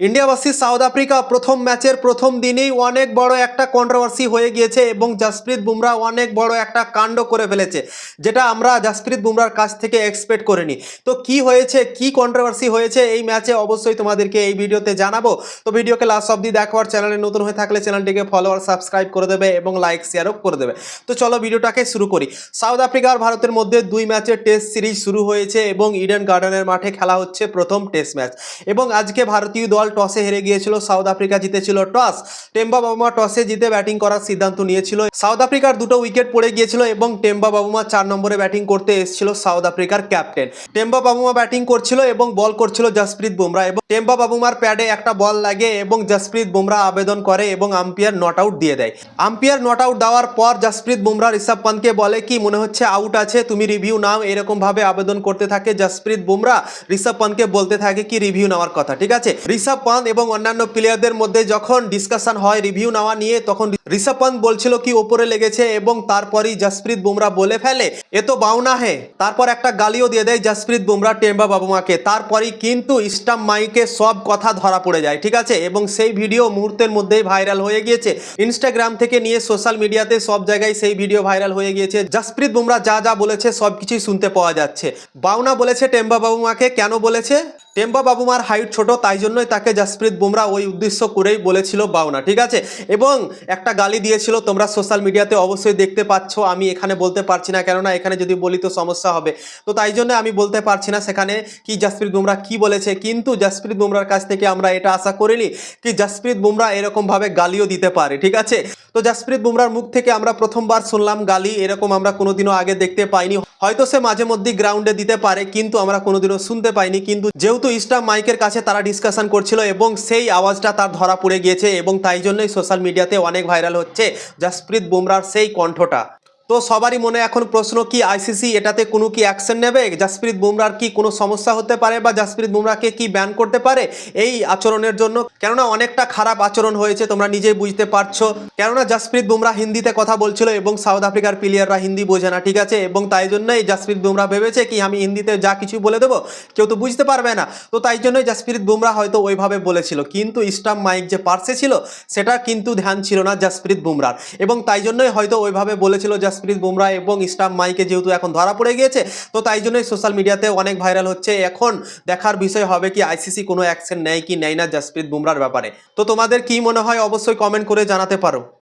India versus south Africa প্রথম ম্যাচের প্রথম দিনেই অনেক বড় একটা কন্ট্রোভার্সি হয়ে গিয়েছে এবং জাসপ্রীত বুমরা অনেক বড় একটা কাণ্ড করে ফেলেছে, যেটা আমরা জাসপ্রীত বুমরার কাছ থেকে এক্সপেক্ট করিনি। তো কি হয়েছে, কি কন্ট্রোভার্সি হয়েছে এই ম্যাচে অবশ্যই তোমাদেরকে এই ভিডিওতে জানাব। তো ভিডিওকে লাস্ট অবধি দেখো আর চ্যানেলে নতুন হয়ে থাকলে চ্যানেলটিকে ফলো আর সাবস্ক্রাইব করে দেবে এবং লাইক শেয়ারও করে দেবে। তো চলো ভিডিওটাকে শুরু করি। সাউথ আফ্রিকা আর ভারতের মধ্যে দুই ম্যাচের টেস্ট সিরিজ শুরু হয়েছে এবং ইডেন গার্ডেনের মাঠে খেলা হচ্ছে প্রথম টেস্ট ম্যাচ এবং আজকে ভারতীয় দল টসে হেরে গিয়েছিল, সাউথ আফ্রিকা জিতেছিল, টস। টেম্বা বাবুমা টসে জিতে ব্যাটিং করার সিদ্ধান্ত নিয়েছিল। সাউথ আফ্রিকার দুটো উইকেট পড়ে গিয়েছিল এবং টেম্বা বাবুমা চার নম্বরে ব্যাটিং করতে এসেছিল সাউথ আফ্রিকার ক্যাপ্টেন। টেম্বা বাবুমা ব্যাটিং করছিল এবং বল করছিল জসপ্রীত বুমরা এবং টেম্বা বাবুমার প্যাডে একটা বল লাগে এবং জসপ্রীত বুমরা আবেদন করে এবং আম্পায়ার নট আউট দিয়ে দেয়। আম্পায়ার নট আউট দেওয়ার পর জসপ্রীত বুমরা ঋষভ পন্তকে বলে, কি মনে হচ্ছে আউট আছে? তুমি রিভিউ নাও। এরকম ভাবে আবেদন করতে থাকে জসপ্রীত বুমরা। ঋষভ পন্তকে বলতে থাকে, কি রিভিউ নেওয়ার কথা? ঠিক আছে? ঋষভ পন্ত এবং অন্যান্য প্লেয়ারদের মধ্যে যখন ডিসকাশন হয় রিভিউ নেওয়া নিয়ে, তখন ঋষভ পন্ত বলছিল কি, ওপরে লেগেছে এবং তারপরই জসপ্রীত বুমরা বলে ফেলে। এ তো বাউনা হে। তারপর একটা গালিও দিয়ে দেয় জসপ্রীত বুমরা টেম্বা বাবুমাকে। তারপরই কিন্তু স্টাম মাইকে সব কথা ধরা পড়ে যায়, ঠিক আছে? এবং সেই ভিডিও মুহূর্তের মধ্যেই ভাইরাল হয়ে গিয়েছে। ইনস্টাগ্রাম থেকে নিয়ে সোশ্যাল মিডিয়াতে সব জায়গায় সেই ভিডিও ভাইরাল হয়ে গিয়েছে। জসপ্রীত বুমরা যা যা বলেছে সব কিছুই শুনতে পাওয়া যাচ্ছে। বাউনা বলেছে টেম্বা বাবুমাকে। কেন বলেছে? টেম্বা বাবুমার হাইট ছোট, তাই জন্যই তাকে জসপ্রীত বুমরা ওই উদ্দেশ্য করেই বলেছিল বাউনা, ঠিক আছে? এবং একটা গালি দিয়েছিল, তোমরা সোশ্যাল মিডিয়াতে অবশ্যই দেখতে পাচ্ছ, আমি এখানে বলতে পারছি না, কেননা এখানে যদি বলি তো সমস্যা হবে। তো তাই জন্য আমি বলতে পারছি না সেখানে কি জসপ্রীত বুমরা কি বলেছে, কিন্তু জসপ্রীত বুমরার কাছ থেকে আমরা এটা আশা করিনি কি জসপ্রীত বুমরা এরকমভাবে গালিও দিতে পারে, ঠিক আছে? তো জসপ্রীত বুমরার মুখ থেকে আমরা প্রথমবার শুনলাম গালি, এরকম আমরা কোনোদিনও আগে দেখতে পাইনি। হয়তো সে মাঝে মধ্যে গ্রাউন্ডে দিতে পারে, কিন্তু আমরা কোনোদিনও শুনতে পাইনি, কিন্তু যেহেতু ইস্টাম মাইকের কাছে তারা ডিসকাশন করছিল এবং সেই আওয়াজটা তার ধরা পড়ে গিয়েছে এবং তাই জন্যই সোশ্যাল মিডিয়াতে অনেক ভাইরাল হচ্ছে। জাসপ্রীত বুমরার সেই কণ্ঠটা। তো সবারই মনে এখন প্রশ্ন কি আইসিসি এটাতে কোনো কি অ্যাকশন নেবে? জাসপ্রীত বুমরার কি কোনো সমস্যা হতে পারে বা জাসপ্রীত বুমরাকে কি ব্যান করতে পারে এই আচরণের জন্য? কেননা অনেকটা খারাপ আচরণ হয়েছে, তোমরা নিজেই বুঝতে পারছ। কেননা জাসপ্রীত বুমরা হিন্দিতে কথা বলছিল এবং সাউথ আফ্রিকার প্লেয়াররা হিন্দি বোঝে না, ঠিক আছে? এবং তাই জন্যই জাসপ্রীত বুমরা ভেবেছে কি, আমি হিন্দিতে যা কিছু বলে দেবো, কেউ তো বুঝতে পারবে না। তো তাই জন্যই জাসপ্রীত বুমরা হয়তো ওইভাবে বলেছিল। কিন্তু স্টাম মাইক যে পার্সে ছিল সেটা কিন্তু ধ্যান ছিল না জাসপ্রীত বুমরার। এবং তাই জন্যই হয়তো ওইভাবে বলেছিল জাসপ্রীত বুমরা এবং ইসলাম মাইকে যেহেতু এখন ধরা পড়ে গিয়েছে, তো তাই জন্যই সোশ্যাল মিডিয়াতে অনেক ভাইরাল হচ্ছে। এখন দেখার বিষয় হবে কি আইসিসি কোনো অ্যাকশন নেয় কি, নেয় না জাসপ্রীত বুমরার ব্যাপারে। তো তোমাদের কি মনে হয়, অবশ্যই কমেন্ট করে জানাতে পারো।